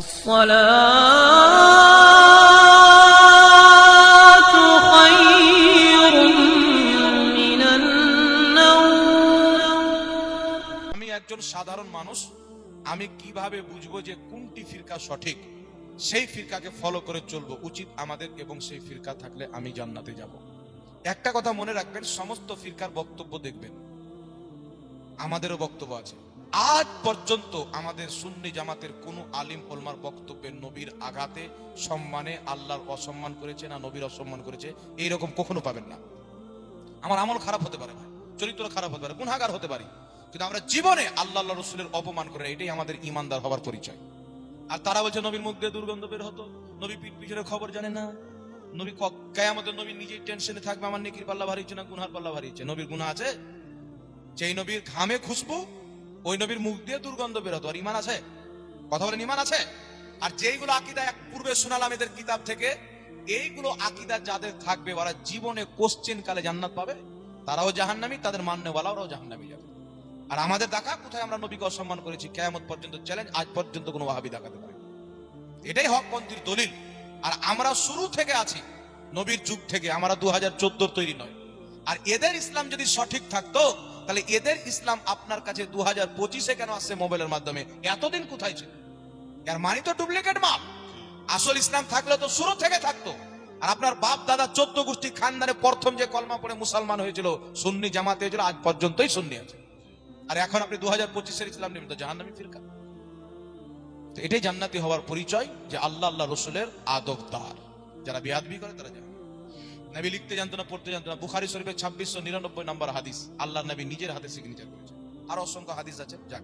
الصلاة خير من النوم আমি একজন সাধারণ মানুষ আমি কিভাবে বুঝবো যে কোনটি ফিরকা সঠিক সেই ফিরকাকে ফলো করে চলবো উচিত আমাদের এবং সেই ফিরকা থাকলে আমি জান্নাতে যাব একটা কথা মনে রাখবেন সমস্ত ফিরকার বক্তব্য দেখবেন আমাদেরও বক্তব্য আছে আজ পর্যন্ত আমাদের সুন্নি জামাতের কোন আলিম ওলমার বক্তব্যে নবীর আঘাতে সম্মানে আল্লাহর অসম্মান করেছে না নবীর অসম্মান করেছে, এইরকম কখনো পাবেন না। আমার আমল খারাপ হতে পারে না, চরিত্র খারাপ হতে পারে গুনাগার হতে পারি, কিন্তু আমরা জীবনে আল্লাহ রসুলের অপমান করে এটাই আমাদের ইমানদার হবার পরিচয়। আর তারা বলছে, নবীর মুখ দিয়ে দুর্গন্ধ বের হতো, নবী পিঠ পিছনে খবর জানে না, নবী কেয়ামতের নবী নিজেই টেনশনে থাকবে, আমার নেকির পাল্লা ভারী হচ্ছে না, গুনহার পাল্লা ভারী হচ্ছে। নবীর গুনাহ আছে, যেই নবীর ঘামে খুশবু ওই নবীর মুখ দিয়ে দুর্গন্ধ বের হতো আর ইমান আছে? কথা বলেন ইমান আছে? আর যেইগুলো আকিদা এক পূর্বে শোনালাম এদের কিতাব থেকে, এইগুলো আকিদা যাদের থাকবে, ওরা জীবনে কোশ্চেন কালে জান্নাত পাবে, তারাও জাহান্নামী, তাদের মান্যওয়ালা ওরাও জাহান্নামী যাবে। আর আমাদের দেখা, কোথায় আমরা নবীকে অসম্মান করেছি, কেয়ামত পর্যন্ত চ্যালেঞ্জ আজ পর্যন্ত কোনো ওয়াহাবি দেখাতে পারে এটাই হকপন্থীর দলিল। আর আমরা শুরু থেকে আছি, নবীর যুগ থেকে, আমরা দু হাজার তৈরি নয়। আর এদের ইসলাম যদি সঠিক থাকতো, তাহলে এদের ইসলাম আপনার কাছে দু হাজার পঁচিশে কেন আসছে মোবাইলের মাধ্যমে? এতদিন কোথায় ছিল? এর মানি তো ডুপ্লিকেট মাপ। আসল ইসলাম থাকলে তো শুরু থেকে থাকতো। আর আপনার বাপ, দাদা, চোদ্দ গোষ্ঠী খানদানে প্রথম যে কলমা পড়ে মুসলমান হয়েছিল, সুন্নি জামাতে হয়েছিল, আজ পর্যন্তই সুন্নি আছে। আর এখন আপনি দু হাজার পঁচিশের ইসলাম তো জাহান্নামী ফিরকা। তো এটাই জান্নাতি হওয়ার পরিচয় যে আল্লাহ আল্লাহ রসুলের আদবদার যারা বিয়াদবি করে, তারা জানে। নবী লিখতে জানতো না, পড়তে জানতো না। বুখারি শরীফের ছাব্বিশশো নিরানব্বই নম্বর হাদিস আল্লাহ নবী নিজের হাতে সিগনেচার করেছে আর অসংখ্য হাদিস আছে, যাক।